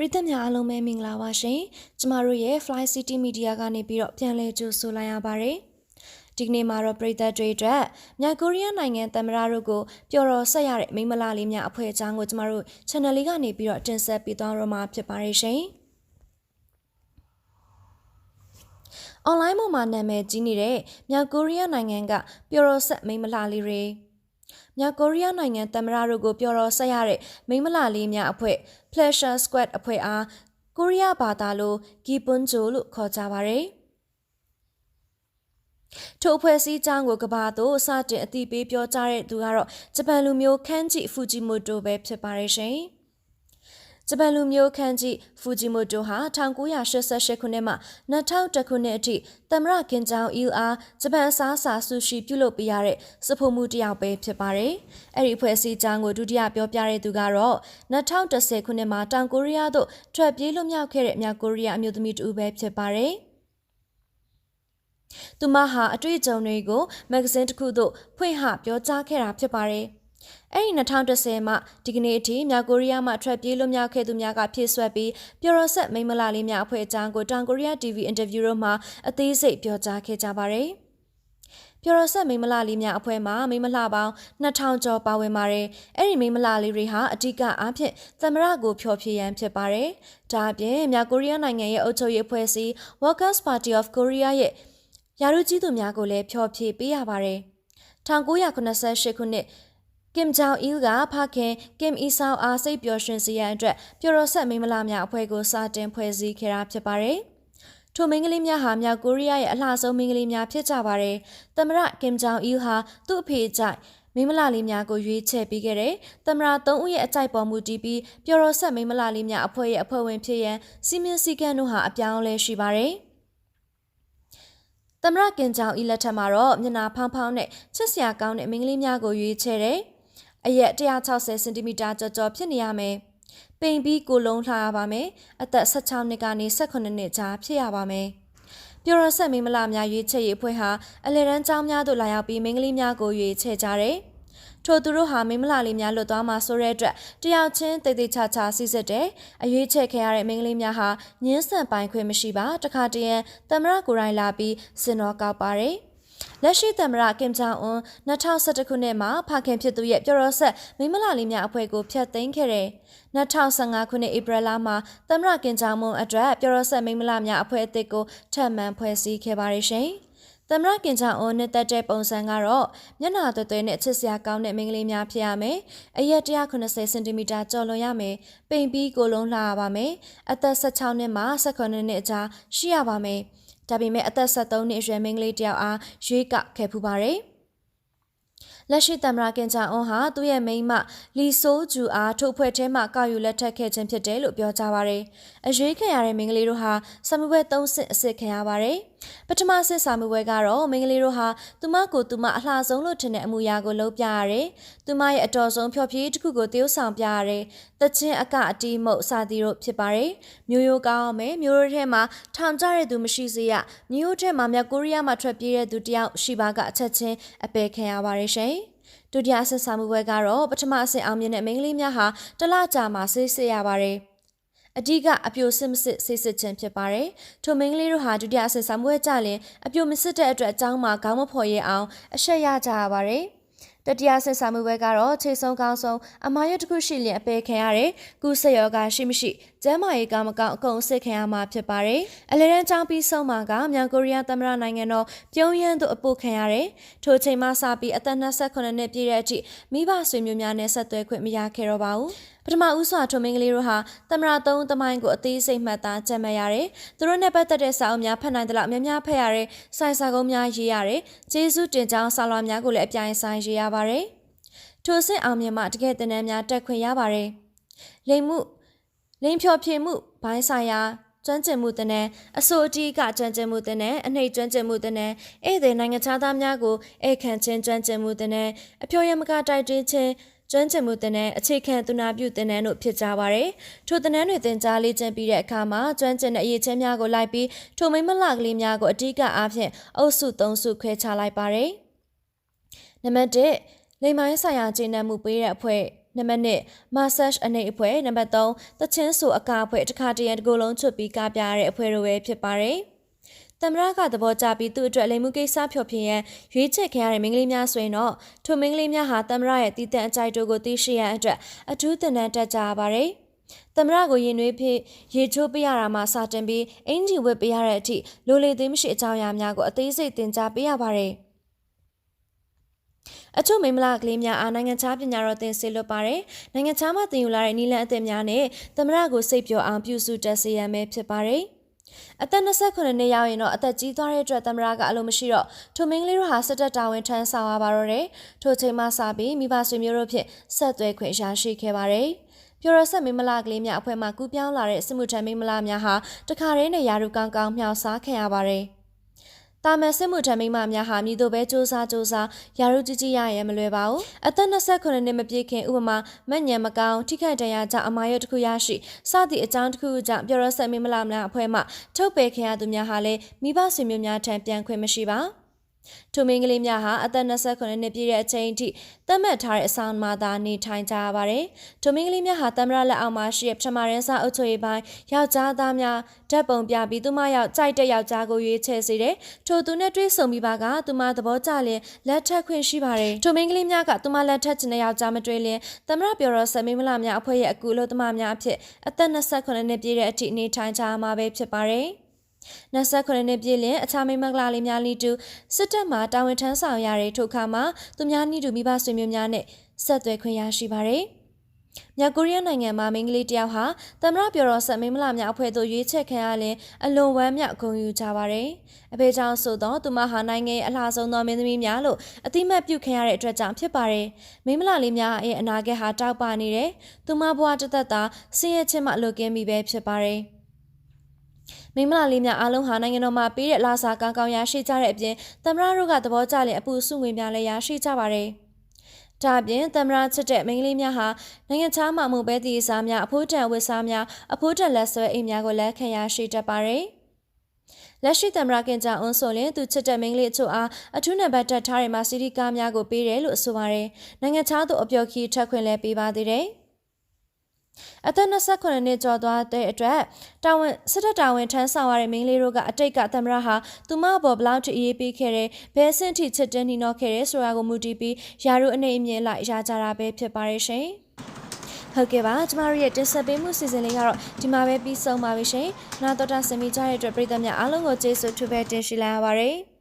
ပရိသတ်များအားလုံးပဲမင်္ဂလာပါရှင်ကျမတို့ရဲ့ Fly City Media ကနေပြီးတော့ပြန်လည်ကြိုဆိုလိုက်ရပါတယ်ဒီကနေ့မှာတော့ပရိသတ်တွေအတွက်မြောက်ကိုရီးယားနိုင်ငံသမ္မတတို့ကိုပျော်တော်ဆက်ရတဲ့မိမလာလေးများအဖွဲ့အစည်းကိုကျမတို့ channel လေးကနေပြီးတော့တင်ဆက်ပေးသွားတော့မှာဖြစ်ပါတယ်ရှင်အွန်လိုင်းပေါ်မှာနာမည်ကြီးနေတဲ့မြောက်ကိုရီးယားနိုင်ငံကပျော်တော်ဆက်မိမလာလေးတွေ မြောက်ကိုရီးယားနိုင်ငံသမ္မတတို့ကိုပြောတော်ဆက်ရတဲ့မိမလာလေးများအဖွဲ့ Pleasure Squad အဖွဲ့အားကိုရီးယားဘာသာလိုဂီပွန်ဂျိုလို့ခေါ်ကြပါတယ်။ထိုအဖွဲ့စည်းကြောင်းကိုကဘာသို့စတင်အသိပေးပြောကြားတဲ့သူကတော့ဂျပန်လူမျိုးခန်းဂျီဖူဂျီမိုတိုပဲဖြစ်ပါတယ်ရှင်။ ဂျပန်လူမျိုးခန်းကြီးဖူဂျီမိုတိုဟာ1988ခုနှစ်မှ2000ခုနှစ်အထိသမရကင်ဂျောင်အီလ်အားဂျပန်အစားအစာဆူရှီပြုလုပ်ပေးရတဲ့စဖို့မှုတယောက်ပဲဖြစ်ပါတယ်။အဲ့ဒီဖွဲ့စည်းကြောင်းကိုဒုတိယပြောပြတဲ့သူကတော့2010ခုနှစ်မှာတောင်ကိုရီးယားသို့ထွက်ပြေးလွတ်မြောက်ခဲ့တဲ့မြောက်ကိုရီးယားအမျိုးသမီးတူပဲဖြစ်ပါတယ်။သူမဟာအတွေ့အကြုံတွေကိုမဂ္ဂဇင်းတစ်ခုသို့ဖွင့်ဟပြောကြားခဲ့တာဖြစ်ပါတယ်။ အဲ့ဒီ2010မှဒီကနေ့အထိမြောက်ကိုရီးယားမှထွက်ပြေးလွတ်မြောက်ခဲ့သူများကဖြည့်ဆွက်ပြီးပျော်ရဆက်မိမလာလေးများအဖွဲ့အကြောင်းကိုတောင်ကိုရီးယား TV အင်တာဗျူးတို့မှာအသေးစိတ်ပြောကြားခဲ့ကြပါတယ်။ပျော်ရဆက်မိမလာလေးများအဖွဲ့မှာမိမလာပေါင်း2000ကျော်ပါဝင်ပါတယ်။အဲ့ဒီမိမလာလေးတွေဟာအဓိကအားဖြင့်သမရကိုဖျော်ဖြေရန်ဖြစ်ပါတယ်။ဒါအပြင်မြောက်ကိုရီးယားနိုင်ငံရဲ့အုပ်ချုပ်ရေးအဖွဲ့အစည်း Workers Party of Korea ရဲ့ယာရုကြီးသူများကိုလည်းဖျော်ဖြေပေးရပါတယ်။1988ခုနှစ် ကင်ဂျောင်အီးကဖခင်ကင်အီဆောင်းအားစိတ်ပျော်ရွှင်စေရန်အတွက်ပျော်တော်ဆက်မိမလာများအဖွဲ့ကိုစတင်ဖွဲ့စည်းခဲ့တာဖြစ်ပါတယ်။ထိုမင်းကလေးများဟာမြောက်ကိုရီးယားရဲ့အလှဆုံးမင်းကလေးများဖြစ်ကြပါတယ်။သမရကင်ဂျောင်အီးဟာသူ့အဖေကြိုက်မိမလာလေးများကိုရွေးချယ်ပေးခဲ့တဲ့သမရာ၃ဦးရဲ့အကြိုက်ပေါ်မူတည်ပြီးပျော်တော်ဆက်မိမလာလေးများအဖွဲ့ရဲ့အဖွဲ့ဝင်ဖြစ်ရန်စီမင်းစည်းကမ်းတို့ဟာအပြောင်းအလဲရှိပါတယ်။သမရကင်ကြောင်ဤလက်ထက်မှာတော့မျက်နှာဖောင်းဖောင်းနဲ့ချစ်စရာကောင်းတဲ့မိန်းကလေးများကိုရွေးချယ်တယ်။ အရက်160စင်တီမီတာကျော်ကျော်ဖြစ်နေရမယ်။ပိန်ပြီးကိုလုံးလှရပါမယ်။အသက်16နှစ်ကနေ18နှစ်ကြားဖြစ်ရပါမယ်။ပြိုရဆက်မင်းမလာများရွေးချယ်ရေးအဖွဲ့ဟာအလဲရန်ကျောင်းများသို့လာရောက်ပြီးမိန်းကလေးများကိုရွေးချယ်ကြတယ်။ထိုသူတို့ဟာမိမလာလေးများလွတ်သွားမှာဆိုတဲ့အတွက်တယောက်ချင်းတိတ်တိတ်ချာချာစီးစစ်တယ်။အရွေးချယ်ခဲ့ရတဲ့မိန်းကလေးများဟာညင်းဆန်ပိုင်ခွင့်မရှိပါတခါတရံသမရကိုရိုင်းလာပြီးစင်တော်ကောက်ပါတယ်။ လက်ရှိသမ္မတကင်ဂျောင်အွန်2011ခုနှစ်မှာဖခင်ဖြစ်သူရဲ့ပြောရောဆက်မိမလာလေးများအဖွဲ့ကိုဖျက်သိမ်းခဲ့တယ်။2015ခုနှစ်ဧပြီလမှာသမ္မတကင်ဂျောင်မွန်အတွက်ပြောရောဆက်မိမလာများအဖွဲ့အသစ်ကိုထပ်မံဖွဲ့စည်းခဲ့ပါတယ်ရှင်။သမရကင်ချောင်းအွန်နဲ့တက်တဲ့ပုံစံကတော့မျက်နှာသွဲသွဲနဲ့အချစ်စရာကောင်းတဲ့မိန်းကလေးများဖြစ်ရမယ်။အရက်180စင်တီမီတာကျော်လွန်ရမယ်။ပိန်ပြီးကိုလုံးလှရပါမယ်။အသက်16နှစ်မှ18နှစ်အကြားရှိရပါမယ်။ ဒါပေမဲ့အသက်73နှစ်အရွယ်မိန်းကလေးတယောက်အားရွေးကောက်ခဲ့ဖူးပါတယ်။လက်ရှိသမ္မတကင်ချာအွန်ဟာသူ့ရဲ့မိန်းမလီဆိုးဂျူအားထုတ်ဖွဲ့ထဲမှကောက်ယူလက်ထပ်ခဲ့ခြင်းဖြစ်တယ်လို့ပြောကြပါရယ်အရွေးခံရတဲ့မိန်းကလေးတို့ဟာဆမှုဘဲ၃ဆင့်အစ်စ်ခံရပါရယ် ပထမဆင့်ဆမှုဘဲကတော့မိန်းကလေးတို့ဟာသူမကိုသူမအလှဆုံးလို့ထင်တဲ့အမူအရာကိုလုပ်ပြရတယ်သူမရဲ့အတော်ဆုံးဖြော်ဖြေးတစ်ခုကိုတည်ဆောင်ပြရတယ်တချင်းအကအတီးမုတ်စာတီတို့ဖြစ်ပါရယ်မျိုးရိုးကောင်းအောင်မယ်မျိုးရိုးထဲမှာထောင်ကျတဲ့သူမရှိစေရမျိုးရိုးထဲမှာမြောက်ကိုရီးယားမှာထွက်ပြေးတဲ့သူတယောက်ရှိပါကအချက်ချင်းအပယ်ခံရပါရယ်ရှင်ဒုတိယဆက်ဆံမှုပွဲကတော့ပထမအဆင့်အောင်မြင်တဲ့မိန်းကလေးများဟာတလကြာမှဆေးစစ်ရပါတယ် အဓိကအပြိုစစ်မစစ်ဆေးစစ်ခြင်းဖြစ်ပါတယ်။ထိုမင်းကလေးတို့ဟာဒုတိယအဆင့်ဆံပွဲကြရင်အပြိုမစစ်တဲ့အတွက်အကြောင်းမှာခေါင်းမဖော်ရအောင်အရှက်ရကြရပါတယ်။တတိယဆက်ဆံမှုပွဲကတော့ခြေဆုံးကောင်းဆုံးအမားရတစ်ခုရှိလျင်အပေခံရတဲ့ကုသယောဂရှိမရှိကျမ်းမာရေးကောင်းမကောင်းအကုန်စစ်ခံရမှာဖြစ်ပါတယ်။အလဲရန်ချောင်းပြီးဆုံးမှာကမြောက်ကိုရီးယားသမ္မတနိုင်ငံတော်ပြုံးရမ်းသို့အပို့ခံရတယ်။ထိုချိန်မှစပြီးအသက်28နှစ်ပြည့်တဲ့အထိမိဘဆွေမျိုးများနဲ့ဆက်သွယ်ခွင့်မရခဲ့တော့ပါဘူး။ ပထမဦးစွာထုံမင်းကလေးတို့ဟာသမရသုံးသမိုင်းကိုအသေးစိတ်မှတ်သားကြံ့မဲ့ရတယ်။သူတို့နဲ့ပတ်သက်တဲ့စာအုပ်များဖတ်နိုင်သလောက်များများဖတ်ရတယ်။စိုင်စာကုန်းများရေးရတယ်။ကျေးဇူးတင်ကြောင်းစာလွှာများကိုလည်းအပြိုင်ဆိုင်ရေးရပါတယ်။ထိုစစ်အောင်မြင်မှတကယ်တင်နန်းများတက်ခွင့်ရပါတယ်။လိမ်မှုလိမ်ဖြော်ဖြေမှုဘိုင်းဆိုင်ရာကျွမ်းကျင်မှုတနဲ့အဆိုအတီးကကျွမ်းကျင်မှုတနဲ့အနှိတ်ကျွမ်းကျင်မှုတနဲ့ဧည့်သည်နိုင်ငံခြားသားများကိုဧခံချင်းကျွမ်းကျင်မှုတနဲ့အဖြိုရမကတိုက်တွင်းခြင်း ကျွမ်းကျင်မှုတင်တဲ့အခြေခံသူနာပြုတင်တဲ့တို့ဖြစ်ကြပါတယ်။ထိုတင်တဲ့တွေတင်ကြားလေ့ကျင့်ပြီးတဲ့အခါမှာကျွမ်းကျင်တဲ့အရေးချင်းများကိုလိုက်ပြီးထိုမိမလကလေးများကိုအဓိကအားဖြင့်အုပ်စု၃စုခွဲခြားလိုက်ပါတယ်။နံပါတ်1လိမ်မိုင်းဆိုင်ရာကျင့်တတ်မှုပေးတဲ့အဖွဲ့နံပါတ်1 massage အနေအဖွဲ့နံပါတ်3သချင်းဆိုအကာအဖွဲ့တစ်ခါတရံတစ်ကိုယ်လုံးချွတ်ပြီးကားပြရတဲ့အဖွဲ့တို့ပဲဖြစ်ပါတယ်။ သမရကသဘောကျပြီးသူ့အတွက်လိမ်မှုကိစ္စဖြောပြရန်ရွေးချယ်ခဲ့ရတဲ့မိန်းကလေးများဆိုရင်တော့ထိုမိန်းကလေးများဟာသမရရဲ့တည်တံ့အကြိုက်တို့ကိုသိရှိရန်အတွက်အထူးသင်တန်းတက်ကြရပါတယ်။သမရကိုရင်နွေးဖြစ်ရေချိုးပေးရတာမှစတင်ပြီးအင်ဂျီဝတ်ပေးရတဲ့အထိလိုလေသေးမရှိအကြောင်းအရာများကိုအသေးစိတ်သင်ကြားပေးရပါတယ်။အချို့မိန်းမလကလေးများအားနိုင်ငံခြားပညာတော်သင်ဆေလွတ်ပါတယ်။နိုင်ငံခြားမှသင်ယူလာတဲ့နီလန်အသစ်များနဲ့သမရကိုစိတ်ပျော်အောင်ပြုစုတက်စေရမယ်ဖြစ်ပါတယ်။ အသက်28နှစ်ရောက်ရင်တော့အသက်ကြီးသွားတဲ့အတွက်သမရကအလိုမရှိတော့ထိုမင်းကလေးတို့ဟာစစ်တပ်တာဝန်ထမ်းဆောင်ရပါတော့တယ်။ထိုချိန်မှစပြီးမိဘဆွေမျိုးတို့ဖြင့်ဆက်သွဲခွင့်ရရှိခဲ့ပါတယ်။ပြိုရဆက်မိမလာကလေးများအဖွဲ့မှကူးပြောင်းလာတဲ့စစ်မှုထမ်းမိမလာများဟာတခါတည်းနဲ့ယာရုကောင်းကောင်းမြောက်စားခံရပါတယ်။ တာမန်စစ်မှုထမ်းမိန်းမများဟာမြည်တို့ပဲစူးစမ်းစူးစမ်းယာရုကြီးကြီးရရဲမလွယ်ပါဘူးအသက်28နှစ်မပြည့်ခင်ဥပမာမညံမကောင်းထိခိုက်ဒဏ်ရာကြောင့်အမာရွတ်တစ်ခုရရှိစသည့်အကြောင်းတစ်ခုကြောင့်ပြောရဆက်မိမလာများအဖွဲ့မှထုတ်ပယ်ခင်ရသူများဟာလည်းမိဘဆွေမျိုးများထံပြန်ခွင့်မရှိပါ ထိုမင်းကလေးများဟာအသက်28နှစ်ပြည့်တဲ့အချိန်အထိသတ်မှတ်ထားတဲ့အဆောင်မှာသာနေထိုင်ကြရပါတယ်။ထိုမင်းကလေးများဟာတမရလက်အောက်မှာရှိတဲ့ပထမရင်းစားအုပ်ချုပ်ရေးပိုင်းယောက်ျားသားများဓာတ်ပုံပြပြီးသူမရောက်ကြိုက်တဲ့ယောက်ျားကိုရွေးချယ်စေတယ်။ထိုသူနဲ့တွေ့ဆုံပြီးပါကသူမသဘောကျလျင်လက်ထပ်ခွင့်ရှိပါတယ်။ထိုမင်းကလေးများကသူမလက်ထပ်ချင်တဲ့ယောက်ျားမတွေ့လျင်တမရပြောတော့ဆက်မင်းမလာများအဖွဲ့ရဲ့အကူလို့တမများအဖြစ်အသက်28နှစ်ပြည့်တဲ့အထိနေထိုင်ကြရမှာပဲဖြစ်ပါတယ်။ 29နှစ်ပြည့်လင်အခြားမိမကလာလေးများလီတူစစ်တပ်မှတာဝန်ထမ်းဆောင်ရတဲ့ထိုခါမှာသူများနီးတူမိဘဆွေမျိုးများနဲ့ဆက်သွယ်ခွင့်ရရှိပါတယ်။မြောက်ကိုရီးယားနိုင်ငံမှာမိန်းကလေးတယောက်ဟာသမရပြော်တော်ဆက်မင်းမလာများအဖွဲ့သို့ရွေးချယ်ခံရလင်အလွန်ဝမ်းမြောက်ဂုဏ်ယူကြပါတယ်။အဖေကြောင့်ဆိုတော့သူမဟာနိုင်ငံအလှဆုံးသောမင်းသမီးများလို့အတိမတ်ပြုခံရတဲ့အတွက်ကြောင့်ဖြစ်ပါတယ်။မိန်းမလာလေးများရဲ့အနာဂတ်ဟာတောက်ပနေတယ်။သူမဘဝတစ်သက်သာဆင်းရဲခြင်းမှလွတ်ကင်းပြီပဲဖြစ်ပါတယ်။ မိမလာလေးများအားလုံးဟာနိုင်ငံတော်မှာပေးတဲ့လာစာကောင်းကောင်းရရှိကြတဲ့အပြင်သမရတို့ကသဘောကျတဲ့အပူစုငွေများလည်းရရှိကြပါတယ်။ဒါအပြင်သမရချစ်တဲ့မိန်းကလေးများဟာနိုင်ငံခြားမှာမှုပဲတည်စားများအဖိုးတန်ဝတ်စားများအဖိုးတန်လက်ဆွဲအိမ်များကိုလက်ခံရရှိတတ်ပါတယ်။လက်ရှိသမရကင်ကြအွန်ဆိုရင်သူချစ်တဲ့မိန်းကလေးအချို့အားအထူးနံပါတ်တက်ထားတဲ့မာစီဒီကားများကိုပေးတယ်လို့ဆိုပါတယ်။နိုင်ငံခြားသို့အပျော်ခီးထက်ခွင့်လည်းပေးပါသေးတယ်။ အသက်28နှစ်ကျော်သွားတဲ့အတွက်တာဝန်စစ်တပ်တာဝန်ထမ်းဆောင်ရတဲ့မိန်းလေးတို့ကအတိတ်ကသမရဟာသူမအပေါ်ဘလောက်ထိအေးပေးခဲ့တဲ့ဘယ်ဆင့်ထိချစ်တင်းနှီးနှောခဲ့တဲ့ဆိုတာကိုမူတည်ပြီးယာရုအနေအမြင်လိုက်ရကြတာပဲဖြစ်ပါရဲ့ရှင်ဟုတ်ကဲ့ပါကျမတို့ရဲ့တင်ဆက်ပေးမှုစီစဉ်လေးကတော့ဒီမှာပဲပြီးဆုံးပါပြီရှင်။နာတော်တာဆင်မိကြတဲ့အတွက်ပရိသတ်များအားလုံးကိုကျေးဇူးထူးပဲတင်ရှိလာရပါတယ်။